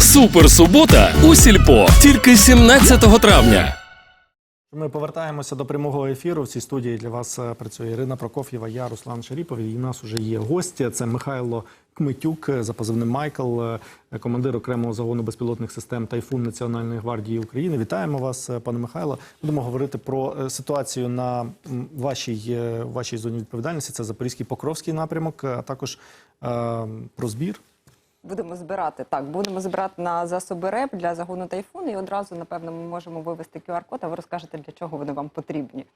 Суперсубота у сільпо тільки 17 травня. Ми повертаємося до прямого ефіру. В цій студії для вас е, працює Ірина Прокоф'єва, я Руслан Шаріпов. І у нас вже є гості. Це Михайло Кмитюк е, за позивним Майкл, е, командир окремого загону безпілотних систем Тайфун Національної гвардії України. Вітаємо вас, пане Михайло. Будемо говорити про ситуацію на вашій, вашій зоні відповідальності. Це Запорізький Покровський напрямок, а також е, про збір. Будемо збирати так. Будемо збирати на засоби РЕП для загону тайфун. І одразу, напевно, ми можемо вивести QR-код, а ви розкажете, для чого вони вам потрібні.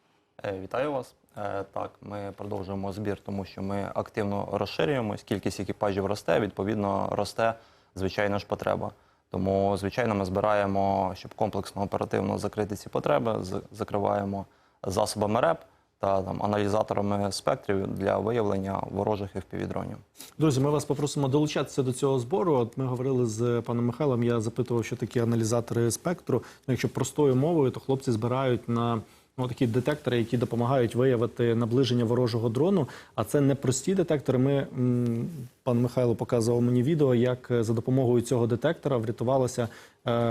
Е, Вітаю вас. Е, Так, ми продовжуємо збір, тому що ми активно розширюємось. Кількість екіпажів росте, відповідно, росте звичайно ж потреба. Тому, звичайно, ми збираємо, щоб комплексно оперативно закрити ці потреби. Закриваємо засобами РЕП та там аналізаторами спектрів для виявлення ворожих FPV-дронів. Друзі, ми вас попросимо долучатися до цього збору. От ми говорили з паном Михайлом. Я запитував, що такі аналізатори спектру. Ну, якщо простою мовою, то хлопці збирають на ну, такі детектори, які допомагають виявити наближення ворожого дрону. А це не прості детектори. Ми пан Михайло показував мені відео, як е, за допомогою цього детектора врятувалося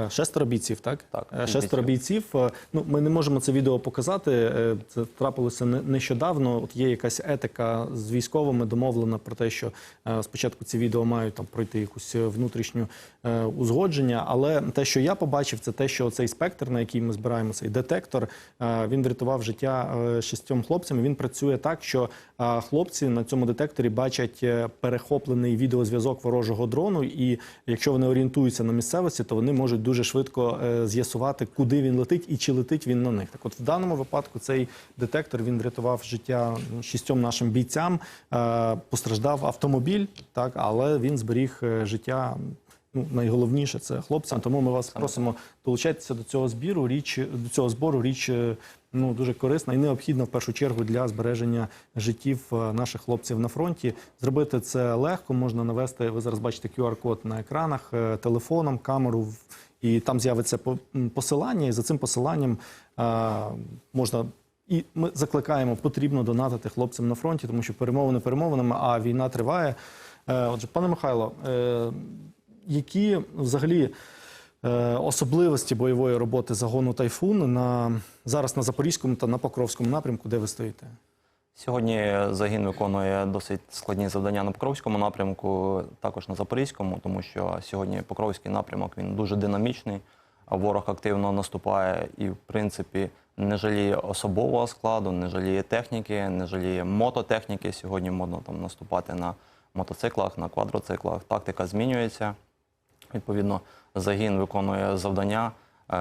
шестеро бійців. Так, Так, Е, шестеро бійців. Е, Ну, ми не можемо це відео показати. е, Це трапилося не- нещодавно. От є якась етика з військовими домовлена про те, що е, спочатку ці відео мають там пройти якусь е, внутрішню е, узгодження. Але те, що я побачив, це те, що цей спектр, на який ми збираємо цей детектор, е, він врятував життя е, шістьом хлопцям. Він працює так, що е, хлопці на цьому детекторі бачать е, перехоплений відеозв'язок ворожого дрону, і якщо вони орієнтуються на місцевості, то вони можуть дуже швидко е, з'ясувати, куди він летить і чи летить він на них. Так, от в даному випадку цей детектор він врятував життя ну, шістьом нашим бійцям. Е, Постраждав автомобіль, так але він зберіг е, життя. Ну, найголовніше це хлопцям. Тому ми вас просимо долучатися до цього збіру. Річ до цього збору річ е, ну дуже корисна і необхідна в першу чергу для збереження життів е, наших хлопців на фронті. Зробити це легко. Можна навести. Ви зараз бачите QR-код на екранах, е, телефоном, камеру і там з'явиться по- посилання. І за цим посиланням можна. І ми закликаємо, потрібно донатити хлопцям на фронті, тому що перемовини перемовинами, а війна триває. Отже, пане Михайло, які взагалі е, особливості бойової роботи загону Тайфун на зараз на Запорізькому та на Покровському напрямку, де ви стоїте? Сьогодні загін виконує досить складні завдання на Покровському напрямку, також на Запорізькому, тому що сьогодні Покровський напрямок він дуже динамічний. Ворог активно наступає і, в принципі, не жаліє особового складу, не жаліє техніки, не жаліє мототехніки. Сьогодні модно там наступати на мотоциклах, на квадроциклах. Тактика змінюється. Відповідно, загін виконує завдання е,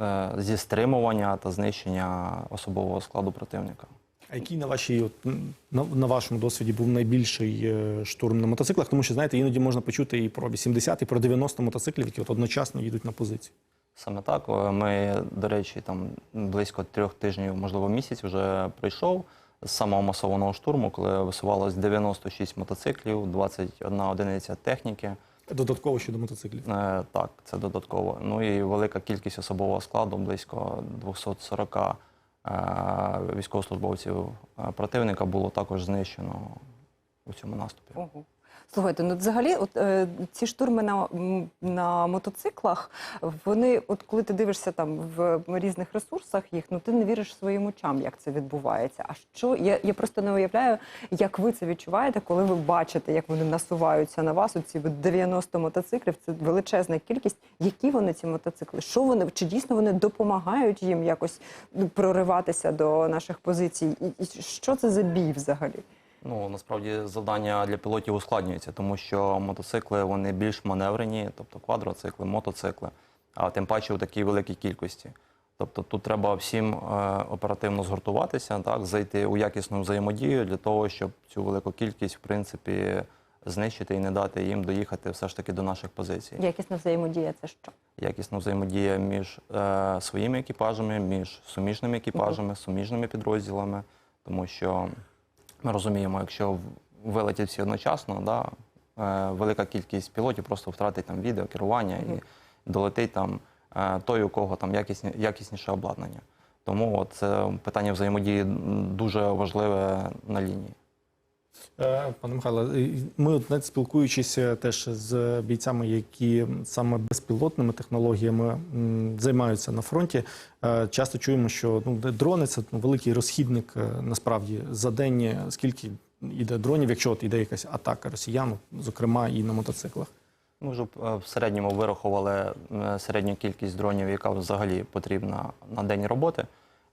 е, зі стримування та знищення особового складу противника. А який на вашій от, на, на вашому досвіді був найбільший е, штурм на мотоциклах? Тому що знаєте, іноді можна почути і про 80, і про 90 мотоциклів, які от одночасно їдуть на позицію. Саме так. Ми, до речі, там близько трьох тижнів, можливо, місяць вже прийшов з самого масованого штурму, коли висувалось 96 мотоциклів, 21 одиниця техніки. Додатково щодо мотоциклів. Е, Так, це додатково. Ну і велика кількість особового складу, близько 240 е, військовослужбовців е, противника було також знищено у цьому наступі. Ого. Слухайте, ну взагалі, от е, ці штурми на, на мотоциклах, вони, от коли ти дивишся там в різних ресурсах їх, ну ти не віриш своїм очам, як це відбувається. А що я, я просто не уявляю, як ви це відчуваєте, коли ви бачите, як вони насуваються на вас. Оці от 90 мотоциклів, це величезна кількість. Які вони ці мотоцикли? Що вони чи дійсно вони допомагають їм якось ну, прориватися до наших позицій? І, і що це за бій взагалі? Ну насправді завдання для пілотів ускладнюється, тому що мотоцикли вони більш маневрені, тобто квадроцикли, мотоцикли, а тим паче у такій великій кількості. Тобто тут треба всім е, оперативно згуртуватися, так, зайти у якісну взаємодію для того, щоб цю велику кількість, в принципі, знищити і не дати їм доїхати все ж таки до наших позицій. Якісна взаємодія це що? Якісна взаємодія між е, своїми екіпажами, між суміжними екіпажами, суміжними підрозділами, тому що ми розуміємо, якщо вилетять всі одночасно, да, е, велика кількість пілотів просто втратить там відео, керування і долетить там е, той, у кого там якісні, якісніше обладнання. Тому от, це питання взаємодії дуже важливе на лінії. Е, Пане Михайло, ми от навіть спілкуючись теж з бійцями, які саме безпілотними технологіями займаються на фронті, е, часто чуємо, що ну, дрони це ну, великий розхідник е, насправді за день. Скільки йде дронів, якщо от іде якась атака росіян, зокрема і на мотоциклах. Ми вже е, в середньому вирахували середню кількість дронів, яка взагалі потрібна на день роботи.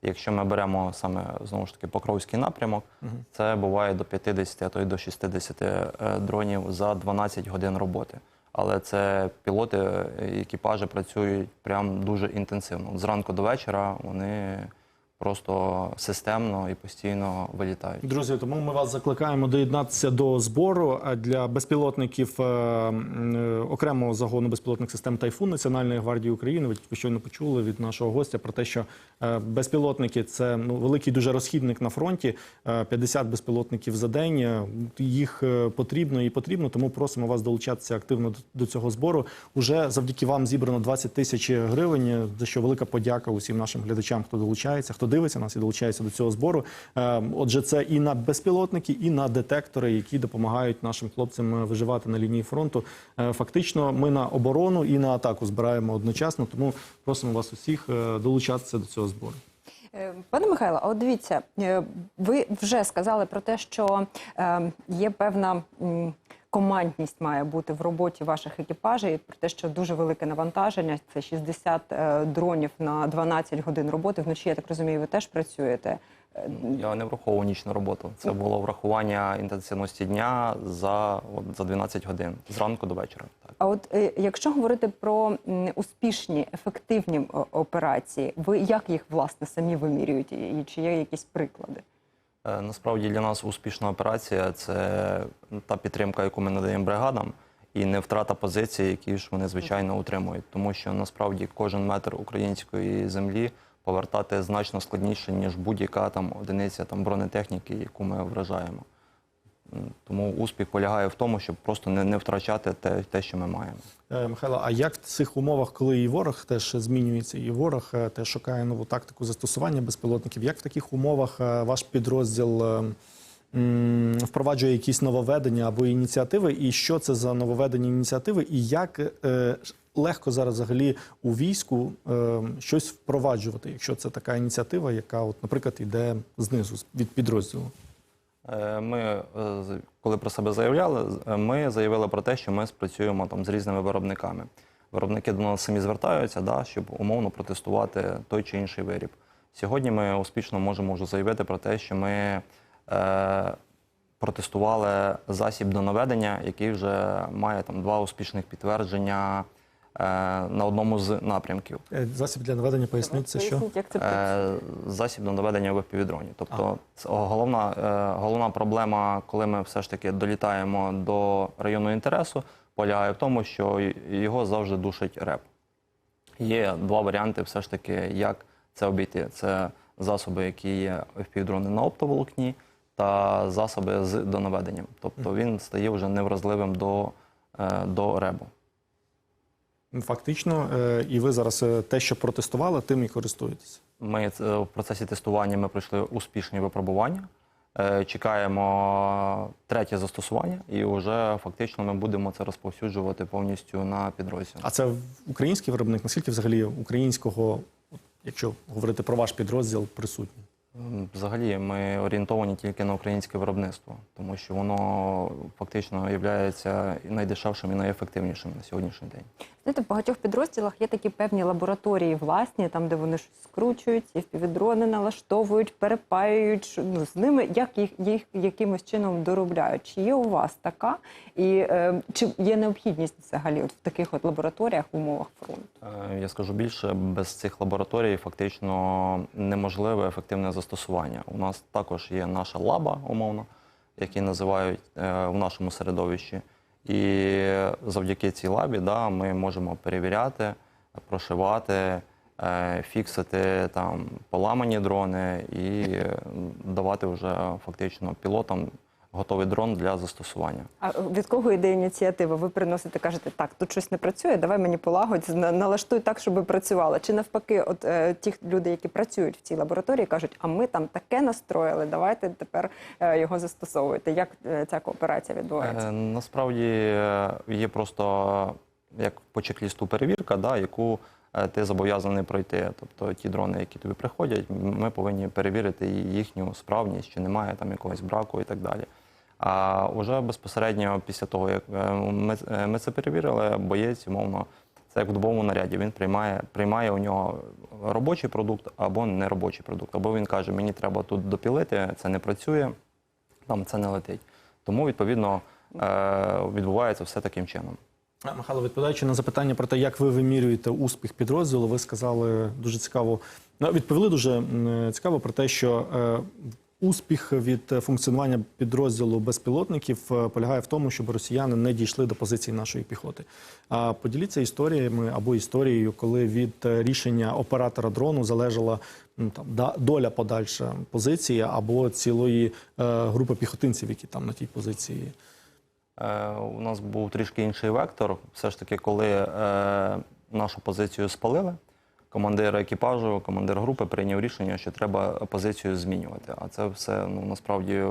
Якщо ми беремо саме знову ж таки Покровський напрямок, це буває до 50, а то й до 60 е, дронів за 12 годин роботи. Але це пілоти, е, екіпажі працюють прям дуже інтенсивно. Зранку до вечора вони просто системно і постійно вилітають. Друзі, тому ми вас закликаємо доєднатися до збору для безпілотників е, е, окремого загону безпілотних систем Тайфун Національної гвардії України. Ви ви щойно почули від нашого гостя про те, що е, безпілотники це ну великий дуже розхідник на фронті. Е, 50 безпілотників за день. Е, Їх потрібно і потрібно. Тому просимо вас долучатися активно до цього збору. Уже завдяки вам зібрано 20 тисяч гривень. За що велика подяка усім нашим глядачам, хто долучається, хто дивиться нас і долучається до цього збору. Е, Отже, це і на безпілотники, і на детектори, які допомагають нашим хлопцям е, виживати на лінії фронту. Е, Фактично, ми на оборону і на атаку збираємо одночасно. Тому просимо вас усіх долучатися до цього збору. Пане Михайло, от дивіться, ви вже сказали про те, що є певна командність має бути в роботі ваших екіпажів, і про те, що дуже велике навантаження. Це 60 е, дронів на 12 годин роботи. Вночі, я так розумію, ви теж працюєте. Я не враховував нічну роботу. Це було врахування інтенсивності дня за, от, за 12 годин зранку до вечора. Так. А от е, якщо говорити про успішні, ефективні операції, ви як їх власне самі вимірюєте? І чи є якісь приклади? Е, Насправді для нас успішна операція це та підтримка, яку ми надаємо бригадам, і не втрата позиції, які ж вони звичайно утримують. Тому що насправді кожен метр української землі повертати значно складніше, ніж будь-яка там одиниця там бронетехніки, яку ми вражаємо. Тому успіх полягає в тому, щоб просто не, не втрачати те, те, що ми маємо. Е, Михайло, а як в цих умовах, коли і ворог теж змінюється, і ворог е, теж шукає нову тактику застосування безпілотників, як в таких умовах е, ваш підрозділ впроваджує якісь нововведення або ініціативи? І що це за нововведення ініціативи? І як легко зараз взагалі у війську щось впроваджувати, якщо це така ініціатива, яка, от, наприклад, йде знизу від підрозділу? Е, Ми, е, коли про себе заявляли, е, ми заявили про те, що ми спрацюємо там з різними виробниками. Виробники до нас самі звертаються, да, щоб умовно протестувати той чи інший виріб. Сьогодні ми успішно можемо вже заявити про те, що ми е, протестували засіб до наведення, який вже має там два успішних підтвердження на одному з напрямків. Е, Засіб для наведення поясніть, це що? Е, засіб до наведення в. Тобто, головна, е, головна проблема, коли ми все ж таки долітаємо до району інтересу, полягає в тому, що його завжди душить реп. Є два варіанти, все ж таки, як це обійти. Це засоби, які є впівдрони на оптоволокні, та засоби з донаведенням. Тобто він стає вже невразливим до, е, до ребу. Фактично, е, і ви зараз е, те, що протестували, тим і користуєтесь. Ми е, в процесі тестування ми пройшли успішні випробування. Чекаємо третє застосування, і вже фактично ми будемо це розповсюджувати повністю на підрозділ. А це український виробник? Наскільки взагалі українського, якщо говорити про ваш підрозділ, присутній? Взагалі, ми орієнтовані тільки на українське виробництво, тому що воно фактично є найдешевшим і найефективнішим на сьогоднішній день. Знаєте, в багатьох підрозділах є такі певні лабораторії власні, там де вони щось скручують, і впівдрони налаштовують, перепаюють. Ну, з ними як їх, їх якимось чином доробляють. Чи є у вас така? І е, чи є необхідність взагалі от в таких от лабораторіях в умовах фронту? Е, Я скажу більше, без цих лабораторій фактично неможливе ефективне застосування. У нас також є наша лаба, умовно, які називають е, в нашому середовищі. І завдяки цій лабі да, ми можемо перевіряти, прошивати, е, фіксити там поламані дрони і давати вже фактично пілотам готовий дрон для застосування. А від кого йде ініціатива? Ви приносите, кажете, так, тут щось не працює, давай мені полагодь, на- налаштуй так, щоб працювало. Чи навпаки, от е, ті люди, які працюють в цій лабораторії, кажуть, а ми там таке настроїли, давайте тепер е, його застосовуйте. Як е, ця кооперація відбувається? Е, Насправді е, є просто як по чек-лісту перевірка, да, яку е, ти зобов'язаний пройти. Тобто ті дрони, які тобі приходять, ми повинні перевірити їхню справність, чи немає там якогось браку і так далі. А вже безпосередньо після того, як е, ми, е, ми це перевірили, боєць, умовно, це як в добовому наряді. Він приймає, приймає у нього робочий продукт або неробочий продукт. Або він каже, мені треба тут допілити, це не працює, там це не летить. Тому, відповідно, е, відбувається все таким чином. Михайло, відповідаючи на запитання про те, як ви вимірюєте успіх підрозділу, ви сказали дуже цікаво. ну, Відповіли дуже цікаво про те, що успіх від функціонування підрозділу безпілотників е, полягає в тому, щоб росіяни не дійшли до позицій нашої піхоти. А поділіться історіями або історією, коли від е, рішення оператора дрону залежала ну, там доля подальша позиції або цілої е, групи піхотинців, які там на тій позиції. У нас був трішки інший вектор. Все ж таки, коли нашу позицію спалили, командир екіпажу, командир групи прийняв рішення, що треба позицію змінювати. А це все ну, насправді,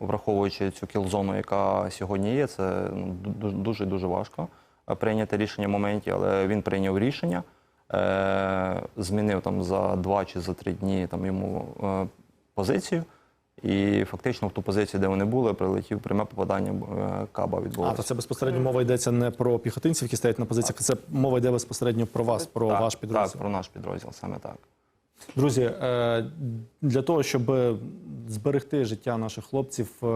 враховуючи цю кілзону, яка сьогодні є, це ну, дуже дуже важко е, прийняти рішення в моменті, але він прийняв рішення. Е, змінив там за два чи за три дні там йому е, позицію. І фактично в ту позицію, де вони були, прилетів пряме попадання е, каба А то це безпосередньо мова йдеться не про піхотинців, які стоять на позиціях, це мова йде безпосередньо про вас, про так, ваш Так, про наш підрозділ, саме так. Друзі, е, для того, щоб зберегти життя наших хлопців е,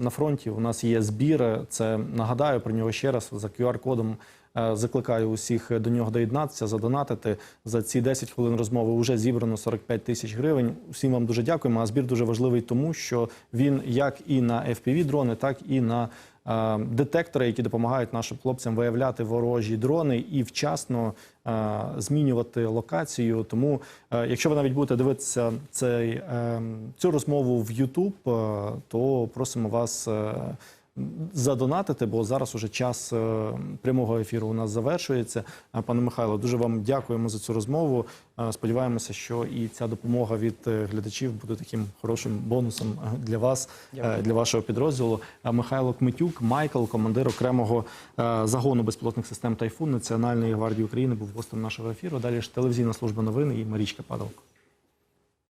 на фронті, у нас є збір. Це нагадаю про нього ще раз за QR-кодом. Е, Закликаю усіх до нього доєднатися, задонатити. За ці 10 хвилин розмови вже зібрано 45 тисяч гривень. Усім вам дуже дякуємо. А збір дуже важливий, тому що він як і на fpv дрони, так і на е, детектори, які допомагають нашим хлопцям виявляти ворожі дрони і вчасно е, змінювати локацію. Тому, якщо ви навіть будете дивитися цей, цю розмову в YouTube, то просимо вас. Задонатити, бо зараз уже час е, прямого ефіру у нас завершується. Е, Пане Михайло, дуже вам дякуємо за цю розмову. Е, Сподіваємося, що і ця допомога від глядачів буде таким хорошим бонусом для вас, е, для вашого підрозділу. Михайло Кмитюк, Майкл, командир окремого загону безпілотних систем Тайфун Національної гвардії України, був гостем нашого ефіру. Далі ж телевізійна служба новин і Марічка Падалко.